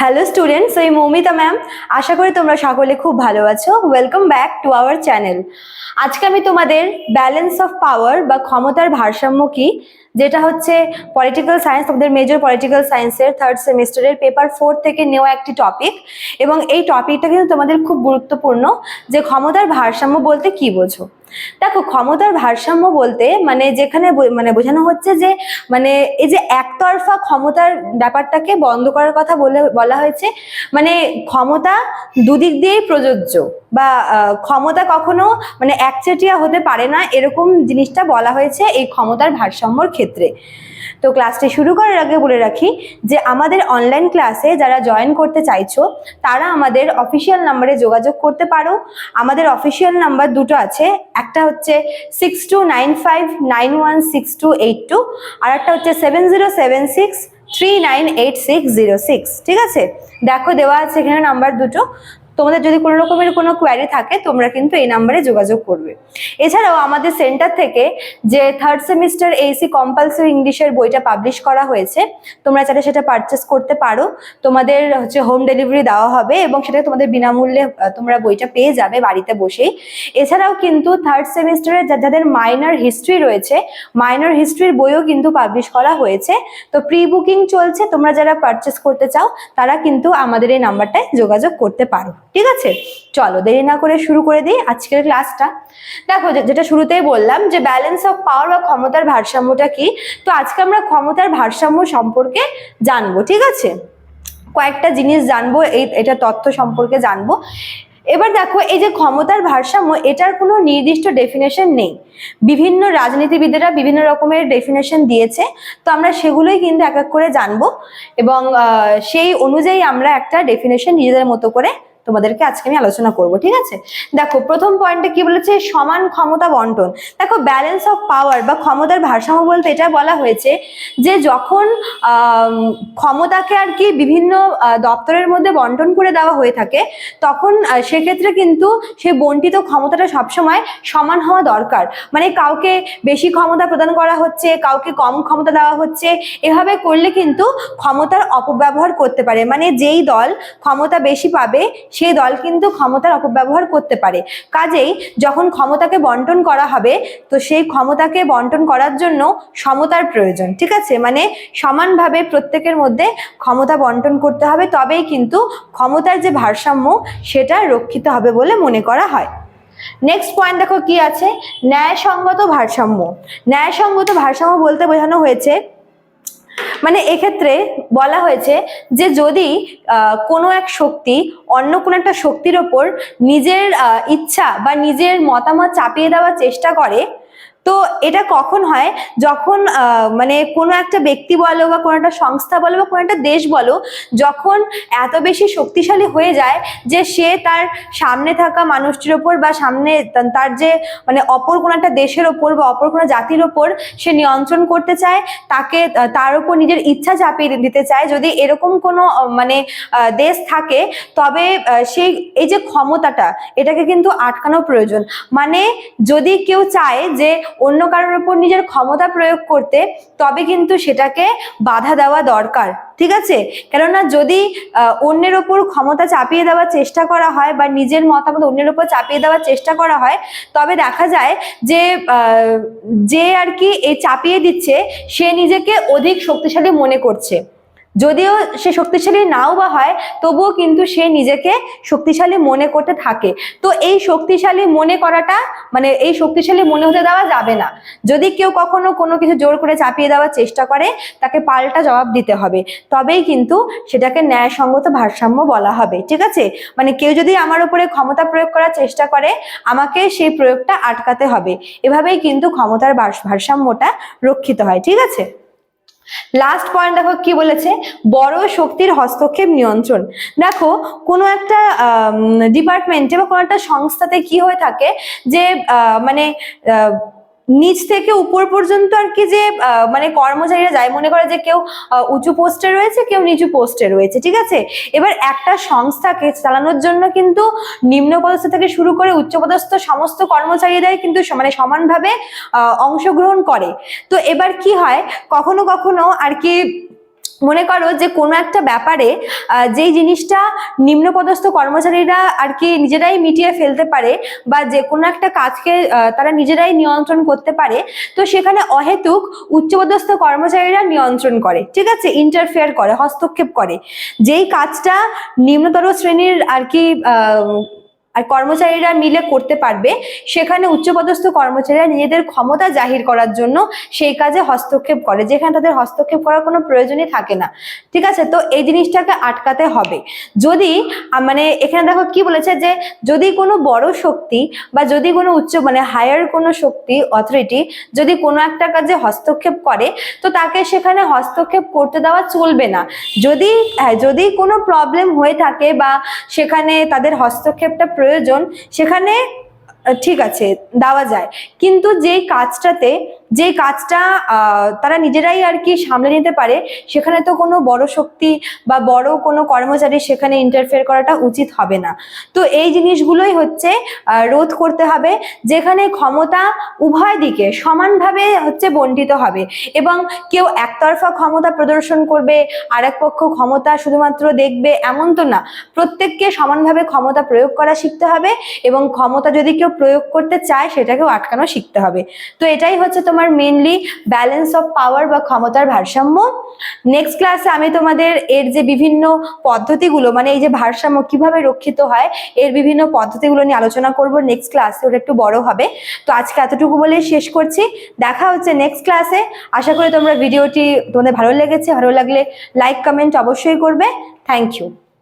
Hello students এই Moumita ma'am আশা করি তোমরা সকলে খুব ভালো আছো। Welcome back to our channel আজকে আমি তোমাদের ব্যালেন্স অফ পাওয়ার বা ক্ষমতার ভারসাম্য কি, যেটা হচ্ছে পলিটিক্যাল সায়েন্স তোমাদের মেজর পলিটিক্যাল সায়েন্সের থার্ড সেমিস্টারের পেপার ফোর থেকে নেওয়া একটি টপিক এবং এই টপিকটা কিন্তু তোমাদের খুব গুরুত্বপূর্ণ যে ক্ষমতার ভারসাম্য বলতে কি বোঝো। দেখো, ক্ষমতার ভারসাম্য বলতে মানে যেখানে মানে বোঝানো হচ্ছে যে মানে এই যে একতরফা ক্ষমতার ব্যাপারটাকে বন্ধ করার কথা বলে, বলা হয়েছে মানে ক্ষমতা দুদিক দিয়েই প্রযোজ্য বা ক্ষমতা কখনো মানে একচেটিয়া হতে পারে না, এরকম জিনিসটা বলা হয়েছে এই ক্ষমতার ভারসাম্যর ক্ষেত্রে। তো ক্লাসটি শুরু করার আগে বলে রাখি যে আমাদের অনলাইন ক্লাসে যারা জয়েন করতে চাইছো, তারা আমাদের অফিসিয়াল নাম্বারে যোগাযোগ করতে পারো। আমাদের অফিসিয়াল নাম্বার দুটো আছে, একটা হচ্ছে six two nine five nine one six two eight two আর একটা হচ্ছে seven zero seven six three nine eight six zero six ঠিক আছে? দেখো দেওয়া আছে এখানে নাম্বার দুটো। তোমাদের যদি কোনো রকমের কোনো কোয়ারি থাকে, তোমরা কিন্তু এই নাম্বারে যোগাযোগ করবে। এছাড়াও আমাদের সেন্টার থেকে যে থার্ড সেমিস্টার এইসি কম্পালসারি ইংলিশের বইটা পাবলিশ করা হয়েছে, তোমরা চাইলে সেটা পারচেস করতে পারো। তোমাদের হচ্ছে হোম ডেলিভারি দেওয়া হবে এবং সেটা তোমাদের বিনামূল্যে তোমরা বইটা পেয়ে যাবে বাড়িতে বসেই। এছাড়াও কিন্তু থার্ড সেমিস্টারে যাদের মাইনর হিস্ট্রি রয়েছে মাইনর হিস্ট্রির বইও কিন্তু পাবলিশ করা হয়েছে। তো প্রি বুকিং চলছে, তোমরা যারা পারচেস করতে চাও, তারা কিন্তু আমাদের এই নাম্বারটায় যোগাযোগ করতে পারো। ঠিক আছে? চলো, দেরি না করে শুরু করে দিই আজকের ক্লাসটা দেখো যেটা শুরুতেই বললাম যে ব্যালেন্স অফ পাওয়ার বা ক্ষমতার ভারসাম্যটা কি? তো আজকে আমরা ক্ষমতার ভারসাম্য সম্পর্কে জানব, ঠিক আছে? কয়েকটা জিনিস জানব, এই, এটা তথ্য সম্পর্কে জানব। এবার দেখো, এই যে ক্ষমতার ভারসাম্য, এটার কোনো নির্দিষ্ট ডেফিনেশন নেই। বিভিন্ন রাজনীতিবিদেরা বিভিন্ন রকমের ডেফিনেশন দিয়েছে। তো আমরা সেগুলোই কিন্তু এক এক করে জানব এবং সেই অনুযায়ী আমরা একটা ডেফিনেশন নিজেদের মতো করে তোমাদেরকে আজকে আমি আলোচনা করব, ঠিক আছে? দেখো, প্রথম পয়েন্টে কি বলেছে? সমান ক্ষমতা বন্টন। দেখো ব্যালেন্স অফ পাওয়ার বা ক্ষমতার ভারসাম্য বলতে এটা বলা হয়েছে যে যখন ক্ষমতাকে আর কি বিভিন্ন দপ্তরের মধ্যে বন্টন করে দেওয়া হয়ে থাকে, তখন সেক্ষেত্রে কিন্তু সেই বন্টিত ক্ষমতাটা সবসময় সমান হওয়া দরকার। মানে কাউকে বেশি ক্ষমতা প্রদান করা হচ্ছে, কাউকে কম ক্ষমতা দেওয়া হচ্ছে, এভাবে করলে কিন্তু ক্ষমতার অপব্যবহার করতে পারে। মানে যেই দল ক্ষমতা বেশি পাবে সেই দল কিন্তু ক্ষমতার অপব্যবহার করতে পারে। কাজেই যখন ক্ষমতাকে বন্টন করা হবে, তো সেই ক্ষমতাকে বন্টন করার জন্য সমতার প্রয়োজন, ঠিক আছে? মানে সমানভাবে প্রত্যেকের মধ্যে ক্ষমতা বন্টন করতে হবে, তবেই কিন্তু ক্ষমতার যে ভারসাম্য, সেটা রক্ষিত হবে বলে মনে করা হয়। নেক্সট পয়েন্ট দেখো কি আছে? ন্যায়সঙ্গত ভারসাম্য। ন্যায়সঙ্গত ভারসাম্য বলতে বোঝানো হয়েছে মানে এক্ষেত্রে বলা হয়েছে যে যদি কোনো এক শক্তি অন্য কোনো একটা শক্তির ওপর নিজের ইচ্ছা বা নিজের মতামত চাপিয়ে দেওয়ার চেষ্টা করে তো এটা কখন হয়? যখন মানে কোনো একটা ব্যক্তি বলো বা কোনো একটা সংস্থা বলো বা কোনো একটা দেশ বলো, যখন এত বেশি শক্তিশালী হয়ে যায় যে সে তার সামনে থাকা মানুষটির ওপর বা সামনে তার যে মানে অপর কোনো একটা দেশের ওপর বা অপর কোনো জাতির ওপর সে নিয়ন্ত্রণ করতে চায়, তাকে তার উপর নিজের ইচ্ছা চাপিয়ে দিতে চায়, যদি এরকম কোনো মানে দেশ থাকে, তবে সেই, এই যে ক্ষমতাটা, এটাকে কিন্তু আটকানো প্রয়োজন। মানে যদি কেউ চায় যে অন্য কারোর উপর নিজের ক্ষমতা প্রয়োগ করতে, তবে কিন্তু সেটাকে বাধা দেওয়া দরকার, ঠিক আছে? কেননা যদি অন্যের ওপর ক্ষমতা চাপিয়ে দেওয়ার চেষ্টা করা হয় বা নিজের মতামত অন্যের ওপর চাপিয়ে দেওয়ার চেষ্টা করা হয়, তবে দেখা যায় যে যে আর কি এই চাপিয়ে দিচ্ছে, সে নিজেকে অধিক শক্তিশালী মনে করছে। যদিও সে শক্তিশালী নাও বা হয়, তবুও কিন্তু সে নিজেকে শক্তিশালী মনে করতে থাকে। তো এই শক্তিশালী মনে করাটা মানে এই শক্তিশালী মনে হতে দেওয়া যাবে না। যদি কেউ কখনো কোনো কিছু জোর করে চাপিয়ে দেওয়ার চেষ্টা করে, তাকে পাল্টা জবাব দিতে হবে। তবেই কিন্তু সেটাকে ন্যায়সঙ্গত ভারসাম্য বলা হবে, ঠিক আছে? মানে কেউ যদি আমার উপরে ক্ষমতা প্রয়োগ করার চেষ্টা করে, আমাকে সেই প্রয়োগটা আটকাতে হবে। এভাবেই কিন্তু ক্ষমতার ভার- ভারসাম্যটা রক্ষিত হয়, ঠিক আছে? লাস্ট পয়েন্ট দেখো কি বলেছে? বড় শক্তির হস্তক্ষেপ নিয়ন্ত্রণ। দেখো, কোনো একটা ডিপার্টমেন্টে বা কোনো একটা সংস্থাতে কি হয়ে থাকে যে মানে নিচ থেকে উপর পর্যন্ত আর কি যে মানে কর্মচারীরা যায়, মনে করে যে কেউ উঁচু পোস্টে রয়েছে, কেউ নিচু পোস্টে রয়েছে, ঠিক আছে? এবার একটা সংস্থাকে চালানোর জন্য কিন্তু নিম্ন পদস্থ থেকে শুরু করে উচ্চপদস্থ সমস্ত কর্মচারীরাই কিন্তু মানে সমানভাবে অংশগ্রহণ করে। তো এবার কি হয়? কখনো কখনো আর কি মনে করো যে কোনো একটা ব্যাপারে যেই জিনিসটা নিম্নপদস্থ কর্মচারীরা আর কি নিজেরাই মিটিয়ে ফেলতে পারে বা যে কোনো একটা কাজকে তারা নিজেরাই নিয়ন্ত্রণ করতে পারে, তো সেখানে অহেতুক উচ্চপদস্থ কর্মচারীরা নিয়ন্ত্রণ করে, ঠিক আছে? ইন্টারফেয়ার করে, হস্তক্ষেপ করে। যেই কাজটা নিম্নতর শ্রেণির আর কি আর কর্মচারীরা মিলে করতে পারবে। সেখানে উচ্চপদস্থ কর্মচারীরা নিজেদের ক্ষমতা জাহির করার জন্য সেই কাজে হস্তক্ষেপ করে, যেখানে তাদের হস্তক্ষেপ করার কোনো প্রয়োজনই থাকে না। ঠিক আছে? তো এই জিনিসটাকে আটকাতে হবে। যদি মানে এখানে দেখো কি বলেছে যে, যদি কোনো বড় শক্তি বা যদি কোনো উচ্চ মানে হায়ার কোনো শক্তি, অথরিটি যদি কোনো একটা কাজে হস্তক্ষেপ করে, তো তাকে সেখানে হস্তক্ষেপ করতে দেওয়া চলবে না। যদি হ্যাঁ যদি কোনো প্রবলেম হয়ে থাকে বা সেখানে তাদের হস্তক্ষেপটা প্রয়োজন সেখানে ঠিক আছে দেওয়া যায়। কিন্তু যেই কাজটাতে যে কাজটা তারা নিজেরাই আর কি সামলে নিতে পারে, সেখানে তো কোনো বড় শক্তি বা বড় কোনো কর্মচারী সেখানে ইন্টারফেয়ার করাটা উচিত হবে না। তো এই জিনিসগুলোই হচ্ছে রোধ করতে হবে, যেখানে ক্ষমতা উভয় দিকে সমানভাবে হচ্ছে বন্টিত হবে এবং কেউ একতরফা ক্ষমতা প্রদর্শন করবে আর এক পক্ষ ক্ষমতা শুধুমাত্র দেখবে এমন তো না। প্রত্যেককে সমানভাবে ক্ষমতা প্রয়োগ করা শিখতে হবে এবং ক্ষমতা যদি কেউ প্রয়োগ করতে চায়, সেটাকেও আটকানো শিখতে হবে। তো এটাই হচ্ছে তোমার মেনলি ব্যালেন্স অফ পাওয়ার বা ক্ষমতার ভারসাম্য। নেক্সট ক্লাসে আমি তোমাদের এর যে বিভিন্ন পদ্ধতিগুলো মানে এই যে ভারসাম্য কীভাবে রক্ষিত হয়, এর বিভিন্ন পদ্ধতিগুলো নিয়ে আলোচনা করব নেক্সট ক্লাসে ওটা একটু বড় হবে। তো আজকে এতটুকু বলেই শেষ করছি। দেখা হচ্ছে নেক্সট ক্লাসে আশা করি তোমরা ভিডিওটি তোমাদের ভালো লেগেছে। ভালো লাগলে লাইক কমেন্ট অবশ্যই করবে। Thank you